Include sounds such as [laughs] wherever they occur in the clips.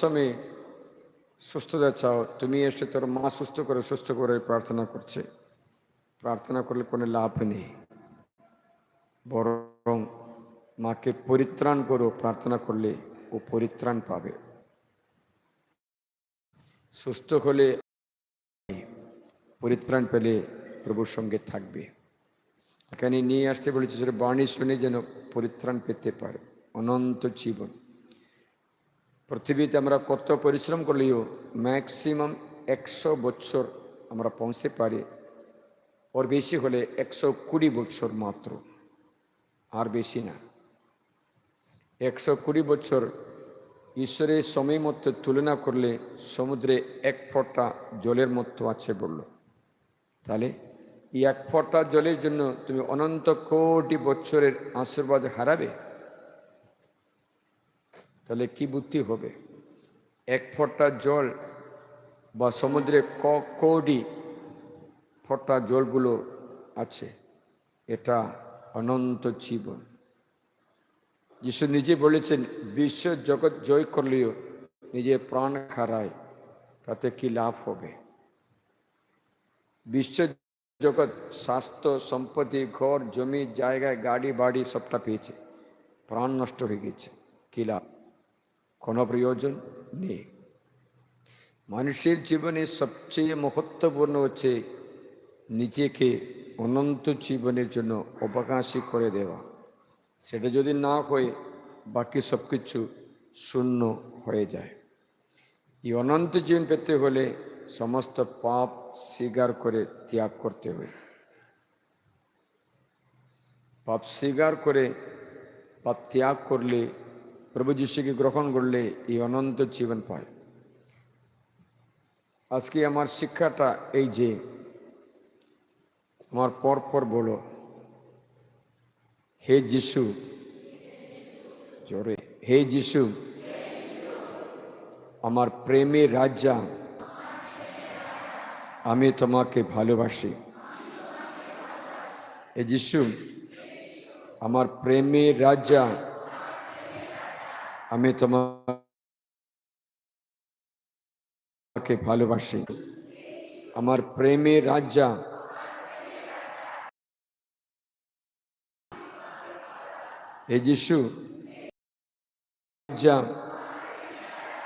সময় সুস্থতা চাও তুমি এসে তোর মা সুস্থ করে সুস্থ করে প্রার্থনা করছে। প্রার্থনা করলে কোনো লাভ নেই। বরং মাকে পরিত্রাণ করো, প্রার্থনা করলে ও পরিত্রাণ পাবে। সুস্থ হলে পরিত্রাণ পেলে প্রভুর সঙ্গে থাকবে। এখানে নিয়ে আসতে বলেছে সেটা বাণী শুনে যেন পরিত্রাণ পেতে পারে। অনন্ত জীবন। পৃথিবীতে আমরা কত পরিশ্রম করলেও ম্যাক্সিমাম একশো বছর আমরা পৌঁছতে পারি। ওর বেশি হলে একশো কুড়ি বছর মাত্র। আর বেশি না। একশো কুড়ি বছর ঈশ্বরের সময় মতো তুলনা করলে সমুদ্রে এক ফোঁটা জলের মতো আছে বলল। তাহলে এই এক ফোঁটা জলের জন্য তুমি অনন্ত কোটি বছরের আশীর্বাদ হারাবে? তাহলে কি বুদ্ধি হবে? এক ফোঁটা জল বা সমুদ্রে ক কোটি ফোঁটা জলগুলো আছে, এটা অনন্ত জীবন। যিশু নিজে বলেছেন, বিশ্ব জগৎ জয় করলেও নিজের প্রাণ হারায়, তাতে কি লাভ হবে? বিশ্ব জগৎ স্বাস্থ্য, সম্পত্তি, ঘর, জমি জায়গায় গাড়ি, বাড়ি সবটা পেয়েছে। প্রাণ নষ্ট হয়ে গেছে, কি লাভ? কোনো প্রয়োজন নেই। মানুষের জীবনে সবচেয়ে মহত্বপূর্ণ হচ্ছে নিজেকে অনন্ত জীবনের জন্য অবকাশী করে দেওয়া। সেটা যদি না হয়, বাকি সব কিছু শূন্য হয়ে যায়। এই অনন্ত জীবন পেতে হলে সমস্ত পাপ স্বীকার করে ত্যাগ করতে হয়। পাপ স্বীকার করে পাপ ত্যাগ করলে প্রভু যিশুকে গ্রহণ করলে এই অনন্ত জীবন পায়। আজকে আমার শিক্ষাটা এই যে, আমার পর পর বলো, হে যিশু, জোরে, হে যিশু, আমার প্রেমের রাজা, আমি তোমাকে ভালোবাসি। হে যিশু, আমার প্রেমের রাজা আমি তোমাকে ভালোবাসি। আমার প্রেমের রাজা হে যিশু যা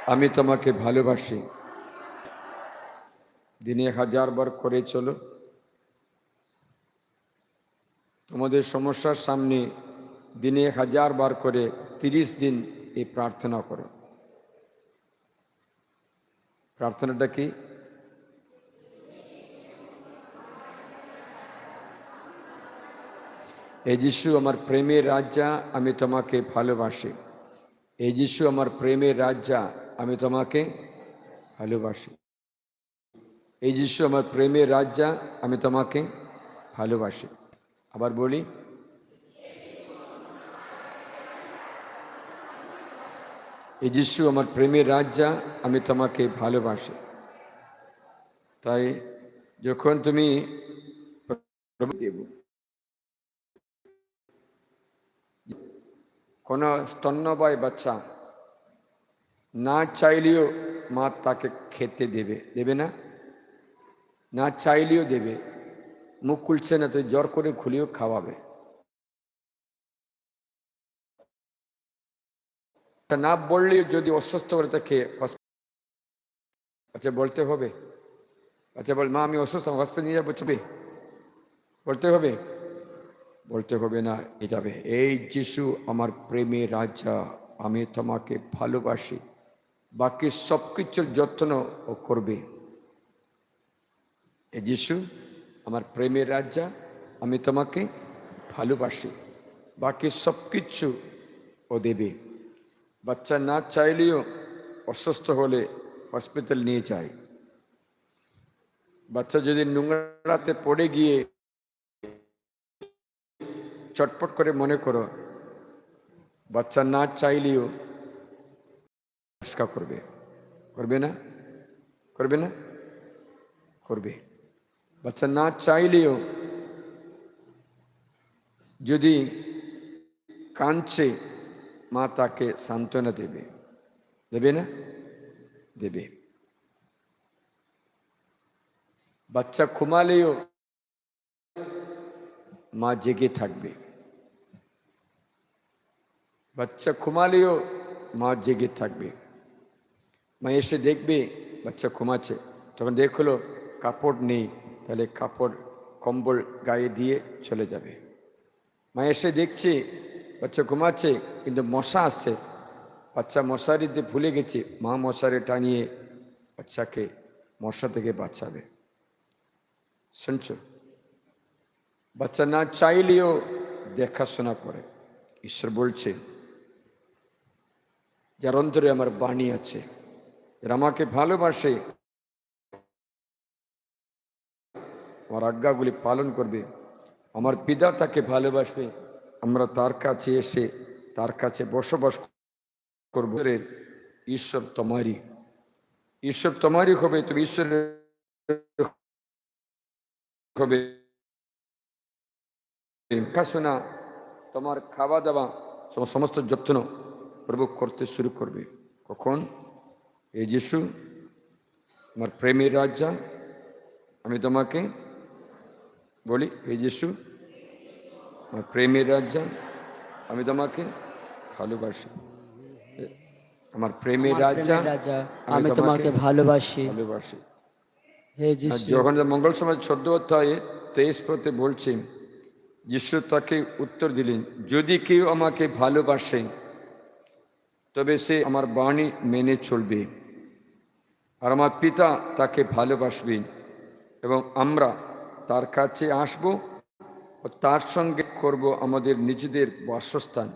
আমি তোমাকে ভালোবাসি। দিনে হাজার বার করে চলো। তোমাদের সমস্যার সামনে দিনে হাজার বার করে তিরিশ দিন এই প্রার্থনা করো। প্রার্থনাটা কি? এ যিশু আমার প্রেমের রাজা আমি তোমাকে ভালোবাসি। এ যিশু আমার প্রেমের রাজা আমি তোমাকে ভালোবাসি। এই যিশু আমার প্রেমের রাজা আমি তোমাকে ভালোবাসি। আবার বলি এই যিশু আমার প্রেমের রাজা আমি তোমাকে ভালোবাসি। তাই যখন তুমি দেব, কোনো স্তন্যবয় বাচ্চা না চাইলেও মা তাকে খেতে দেবে দেবে না? না চাইলেও দেবে। মুখ খুলছে না, তো জ্বর করে খুলিও খাওয়াবে। না বললে যদি অসুস্থ করে তাকে আচ্ছা বলতে হবে। আচ্ছা বল, মা, আমি অসুস্থ হসপিটাল নিয়ে যাব চবে বলতে হবে। বলতে হবে না, এ যাবে। এই যিশু আমার প্রেমের রাজা, আমি তোমাকে ভালোবাসি। বাকি সব কিছুর যত্ন ও করবে। এ যিশু আমার প্রেমের রাজা, আমি তোমাকে ভালোবাসি। বাকি সব কিছু ও দেবে। বাচ্চা না চাইলেও অসুস্থ হলে হসপিটাল নিয়ে যায় বাচ্চা যদি নোংরাতে পড়ে গিয়ে চটপট করে মনে করো বাচ্চা না চাইলেও পরিষ্কার করবে করবে না করবে না করবে বাচ্চা না চাইলেও যদি কাঁদছে মা তাকে সান্ত্বনা দেবে। দেবে না? দেবে। বাচ্চা ঘুমালেও মা জেগে থাকবে। বাচ্চা ঘুমালেও মা জেগে থাকবে। মা এসে দেখবে বাচ্চা ঘুমাচ্ছে। তখন দেখল কাপড় নেই, তাহলে কাপড় কম্বল গায়ে দিয়ে চলে যাবে। মা এসে দেখছে বাচ্চা ঘুমাচ্ছে, কিন্তু মশা আসছে। বাচ্চা মশারিতে ভুলে গেছে, মা মশারি টানিয়ে বাচ্চাকে, মশা থেকে বাঁচাবে। শুনছ? বাচ্চা না চাইলেও দেখাশোনা করে। ঈশ্বর বলছে, যার অন্তরে আমার বাণী আছে এরা আমাকে ভালোবাসে, আমার আজ্ঞাগুলি পালন করবে, আমার পিতা তাকে ভালোবাসবে আমরা তার কাছে এসে, তার কাছে বসবাস করব। ঈশ্বর তোমারই। ঈশ্বর তোমারই হবে, তুমি ঈশ্বরের হবে। দেখাশোনা তোমার খাওয়া দাওয়া তোমার সমস্ত যত্ন প্রভু করতে শুরু করবে। কখন? এই যিশু, আমার প্রেমের রাজা, আমি তোমাকে বলি, এই যিশু আমার প্রেমের রাজা আমি তোমাকে ভালোবাসি। আমার প্রেমের রাজা আমি তোমাকে ভালোবাসি। ভালোবাসি। হে যিশু। যখন মঙ্গল সমাজ চোদ্দ অধ্যায়ে তেইশ পথে বলছেন যিশু তাকে উত্তর দিলেন যদি কেউ আমাকে ভালোবাসে তবে সে আমার বাণী মেনে চলবে। আর আমার পিতা তাকে ভালোবাসবে এবং আমরা তার কাছে আসব ও তার সঙ্গে করব আমাদের নিজেদের বাসস্থান।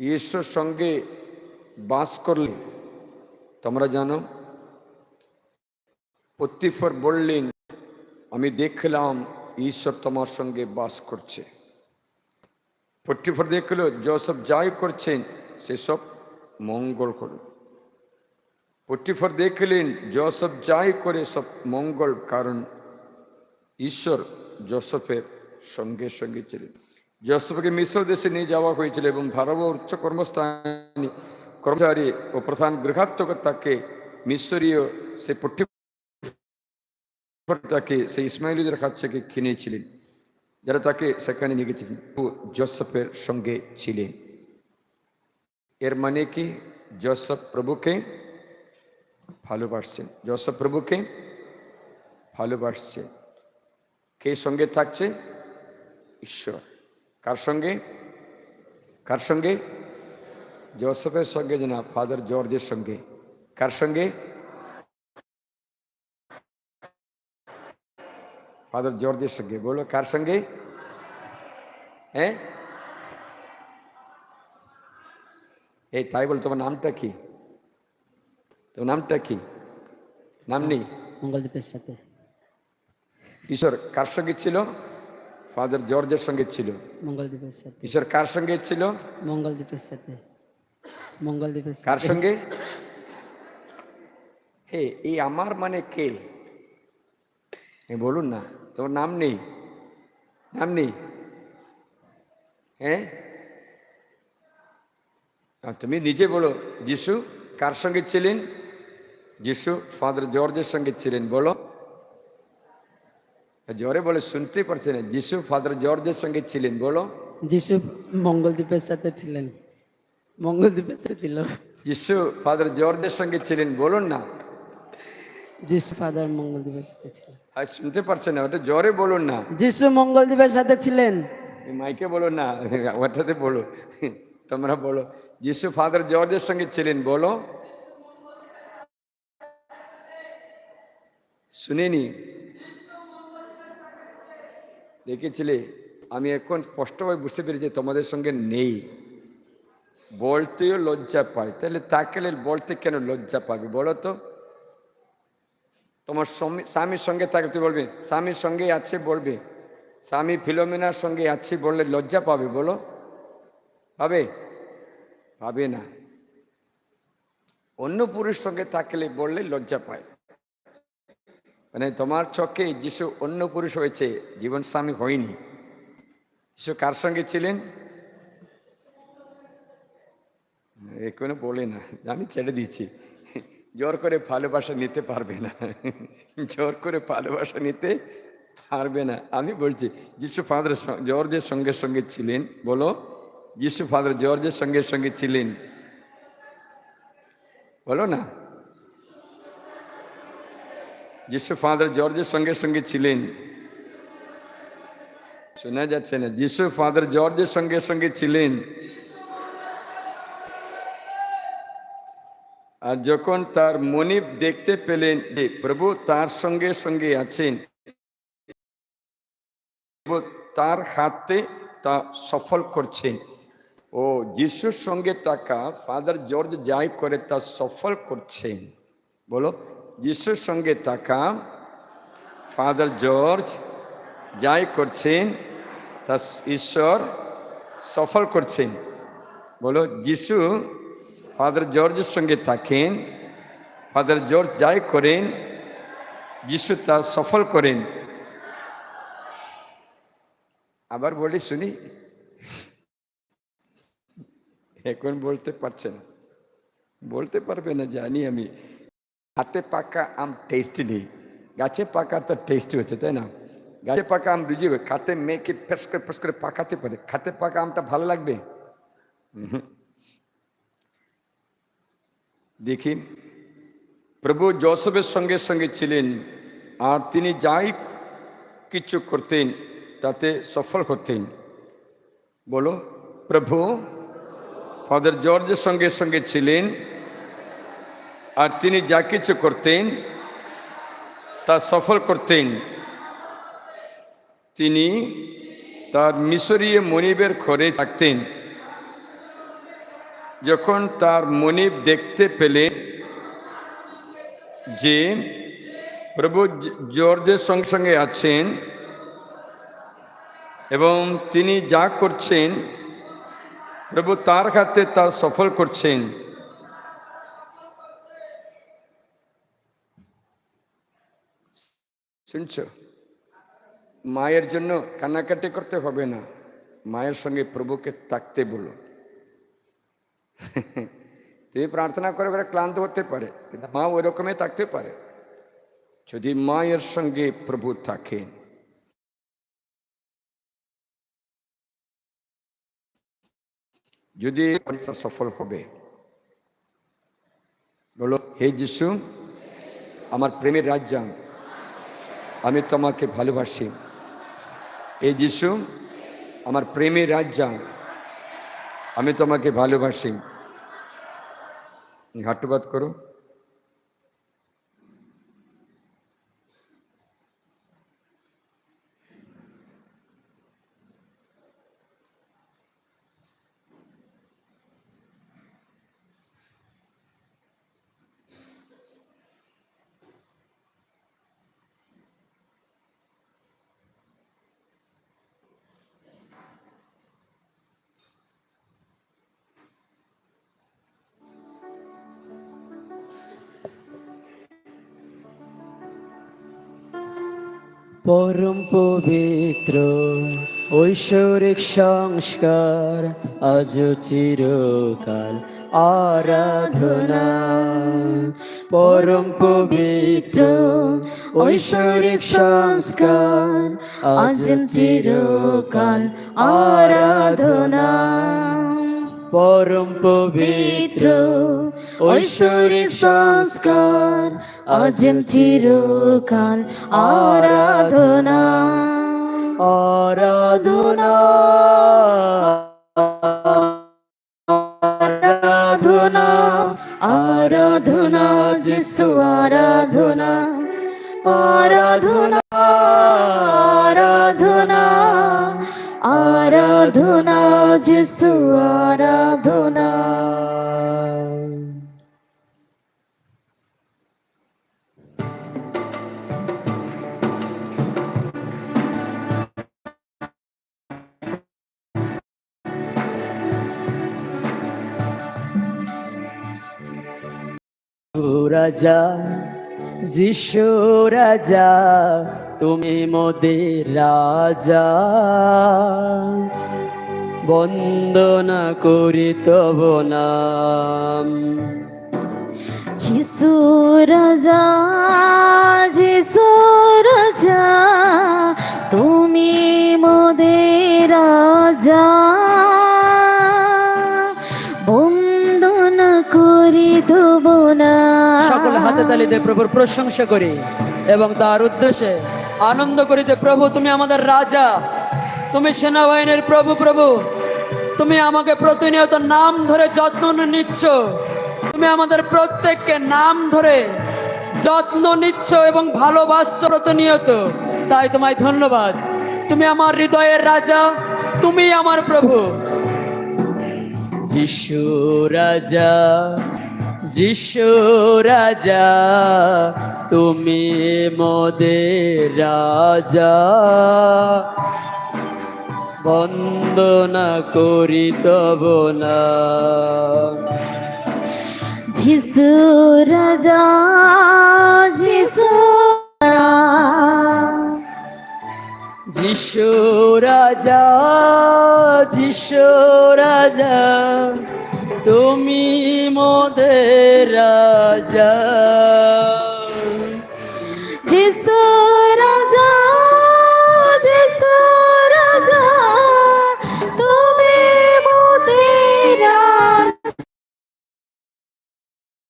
ঈশ্বর সঙ্গে বাস করলে, তোমরা জানো পত্তিফর বললেন, আমি দেখলাম ঈশ্বর তোমার সঙ্গে বাস করছে। পত্তিফর দেখল জসব যাই করছেন, সেসব মঙ্গল করুন পত্তিফর দেখলেন জসব যাই করে সব মঙ্গল, কারণ ঈশ্বর জোসফের সঙ্গে সঙ্গে ছিলেন। জোসফকে মিশ্র দেশে নিয়ে যাওয়া হয়েছিল এবং ভারব উচ্চ কর্মস্থানে কর্মচারী ও প্রধান গৃহাত্মক তাকে মিশরীয় সে পট্টি তাকে সেই ইসমাইলদের কাছ থেকে কিনেছিলেন, যারা তাকে সেখানে নিয়ে গেছিলেন জোসফের সঙ্গে ছিলেন। এর মানে কি? জোসফ প্রভুকে ভালোবাসছেন জোসফ প্রভুকে ভালোবাসছেন কে সঙ্গে থাকছে? ঈশ্বর। কার সঙ্গে? কার সঙ্গে? জোসফের সঙ্গে না, ফাদার জর্জের সঙ্গে। কার সঙ্গে? ফাদার জর্জের সঙ্গে। বলো, কার সঙ্গে? হ্যাঁ? এই, তাই বল, তোমার নামটা কি? তোমার নামটা কি? নাম নেই? মঙ্গলদ্বীপের সাথে। ঈশ্বর কার সঙ্গে ছিল? ফাদার জর্জের সঙ্গে ছিল। মঙ্গলদ্বীপের সাথে। ঈশ্বর কার সঙ্গে ছিল? মঙ্গলদ্বীপের সাথে। মঙ্গলদ্বীপের কার সঙ্গে? হে এই আমার মানে কে? বলুন না তোমার নাম নেই? নাম নেই? হ্যাঁ? তুমি নিজে বলো যিশু কার সঙ্গে ছিলেন? যিশু ফাদার জর্জের সঙ্গে ছিলেন বলো জোরে বলে শুনতে পারছে না যিশু ফাদার জর্জের সঙ্গে ছিলেন বলো যিশু মঙ্গলদ্বীপের সাথে ছিলেন মঙ্গলদ্বীপের সাথে ছিল যিশু ফাদার জর্জের সঙ্গে ছিলেন বলুন না যিশু ফাদার মঙ্গলদ্বীপের সাথে ছিলেন আর শুনতে পারছে না ওটা জোরে বলুন না যিশু মঙ্গলদ্বীপের সাথে ছিলেন মাইকে বলো না ওটাতে বলো তোমরা বলো যিশু ফাদার জর্জের সঙ্গে ছিলেন বলো শুনিনি। দেখেছিলে, আমি এখন স্পষ্টভাবে বুঝতে পেরেছি তোমাদের সঙ্গে নেই। বলতেও লজ্জা পায়। তাহলে তাকে বলতে কেন লজ্জা পাবে বলো তো? তোমার স্বামীর সঙ্গে থাকে তুই বলবে, স্বামীর সঙ্গে আছে বলবে। স্বামী ফিলোমিনার সঙ্গে আছি বললে লজ্জা পাবে বলো? পাবে? পাবে না। অন্য পুরুষ সঙ্গে থাকলে বললে লজ্জা পায়। মানে তোমার চোখে যিশু অন্য পুরুষ হয়েছে জীবন স্বামী হয়নি। যিশু কার সঙ্গে ছিলেন? এখনও বলে না আমি ছেড়ে দিচ্ছি জোর করে ভালোবাসা নিতে পারবে না। জোর করে ভালোবাসা নিতে পারবে না। আমি বলছি, যিশু ফাদার জর্জের সঙ্গে সঙ্গে ছিলেন, বলো। যিশু ফাদার জর্জের সঙ্গে সঙ্গে ছিলেন। বলো না। যিশু ফাদার জর্জের সঙ্গে সঙ্গে ছিলেন শোনা যাচ্ছে না যিশু ফাদার জর্জের সঙ্গে সঙ্গে ছিলেন আর যখন তার মনিব দেখতে পেলেন যে প্রভু তার সঙ্গে সঙ্গে আছেন তার হাতে তা সফল করছেন ও যিশুর সঙ্গে তাকা ফাদার জর্জ যাই করে তা সফল করছেন বলো যিশুর সঙ্গে থাকা ফাদার জর্জ যাই করছেন তা ঈশ্বর সফল করছেন। বলো, যিশু ফাদার জর্জের সঙ্গে থাকেন ফাদার জর্জ যাই করেন, যিশু তা সফল করেন। আবার বলি, শুনি। এখন বলতে পারছে না। বলতে পারবে না, জানি আমি। হাতে পাকা আম টেস্ট নেই। গাছে পাকা তো টেস্ট হচ্ছে, তাই না? গাছে পাকা আম হবে খাতে মেয়েকে ফেস করে ফেস করে পাকাতে পারে। খাতে পাকা আমটা ভালো লাগবে? দেখি। প্রভু জোসেফের সঙ্গে সঙ্গে ছিলেন আর তিনি যাই কিছু করতেন, তাতে সফল হতেন। বলো, প্রভু, ফাদার জর্জের সঙ্গে সঙ্গে ছিলেন আর তিনি যা কিছু করতেন, তা সফল করতেন। তিনি তার মিশরীয় মনিবের ঘরে থাকতেন। যখন তার মনিব দেখতে পেলেন যে প্রভু জর্জের সঙ্গে সঙ্গে আছেন এবং তিনি যা করছেন, প্রভু তার হাতে তা সফল করছেন। শুনছ? মায়ের জন্য কান্নাকাটি করতে হবে না। মায়ের সঙ্গে প্রভুকে তাকতে বলো। [laughs] তুমি প্রার্থনা করে করে ক্লান্ত হতে পারে, কিন্তু মা ওই রকমই থাকতে পারে। যদি মায়ের সঙ্গে প্রভু থাকেন। যদি সফল হবে, বলো, হে যিশু, আমার প্রেমের রাজ্য আমি তোমাকে ভালোবাসি। এই যিশু আমার প্রেমের রাজ্জা আমি তোমাকে ভালোবাসি। ঘাটবাদ করো। পরম পবিত্র ঐশ্বরিক সংস্কার, আজ চিরকাল আরাধনা। পরম পবিত্র ঐশ্বরিক সংস্কার, আজ চিরকাল আরাধনা। পরম পবিত্র ঐশ্বরিক সংস্কার আজ চিরকাল আরাধনা। আরাধনা। আরাধনা। আরাধনা, যিশু আরাধনা। আরাধনা। আরাধনা। আরাধনা, যিশু আরাধনা। রাজা, যিশু রাজা, তুমি মোদের রাজা। বন্দনা করি তব নাম। যিশু রাজা যিশু রাজা, তুমি মোদের রাজা। সকল হাতে তালি দিয়ে প্রভুর প্রশংসা করি এবং তার উদ্দেশ্যে আনন্দ করি যে প্রভু, তুমি আমাদের রাজা, তুমি সেনাবাহিনীর প্রভু প্রভু। তুমি আমাকে প্রতিনিয়ত নাম ধরে যত্ন নিচ্ছ। তুমি আমাদের প্রত্যেককে নাম ধরে যত্ন নিচ্ছ এবং ভালোবাসছ প্রতিনিয়ত। তাই তোমায় ধন্যবাদ। তুমি আমার হৃদয়ের রাজা, তুমি আমার প্রভু। যিশু রাজা যিশু রাজা তুমি মোদের রাজা। বন্দনা করি তব না। যিশু রাজা যিশু যিশু রাজা যিশু রাজা। তুমি মোদের রাজা।